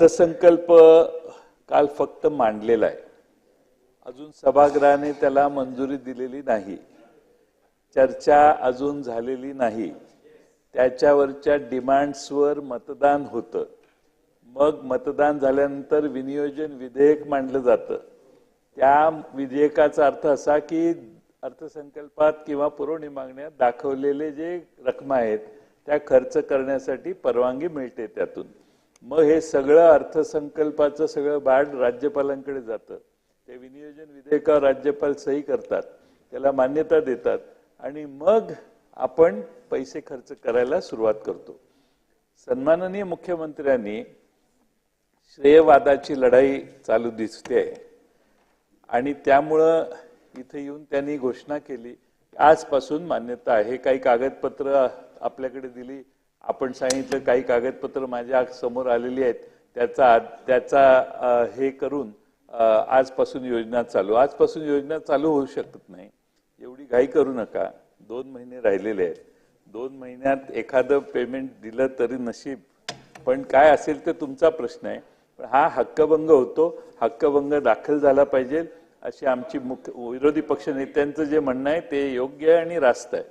अर्थसंकल्प काल फक्त मांडलेला आहे. अजून सभागृहाने त्याला मंजुरी दिलेली नाही. चर्चा अजून झालेली नाही. त्याच्यावरच्या डिमांड्सवर मतदान होतं. मग मतदान झाल्यानंतर विनियोजन विधेयक मांडलं जातं. त्या विधेयकाचा अर्थ असा की अर्थसंकल्पात किंवा पुरवणी मागण्यात दाखवलेले जे रकमा आहेत त्या खर्च करण्यासाठी परवानगी मिळते त्यातून. मग हे सगळं अर्थसंकल्पाचं सगळं भाड राज्यपालांकडे जातं. ते विनियोजन विधेयकावर राज्यपाल सही करतात त्याला मान्यता देतात आणि मग आपण पैसे खर्च करायला सुरुवात करतो. सन्माननीय मुख्यमंत्र्यांनी श्रेयवादाची लढाई चालू दिसते आणि त्यामुळं इथे येऊन त्यांनी घोषणा केली आजपासून मान्यता आहे. काही कागदपत्र आपल्याकडे दिली आपण सांगितलं काही कागदपत्र माझ्यासमोर आलेली आहेत त्याचा त्याचा हे करून आजपासून योजना चालू. आजपासून योजना चालू होऊ शकत नाही. एवढी घाई करू नका. दोन महिने राहिलेले आहेत. दोन महिन्यात एखादं पेमेंट दिलं तरी नशीब. पण काय असेल ते तुमचा प्रश्न आहे. पण हा हक्कभंग होतो. हक्कभंग दाखल झाला पाहिजे अशी आमची मुख्य विरोधी पक्ष नेत्यांचं जे म्हणणं आहे ते योग्य आहे आणि रास्त आहे.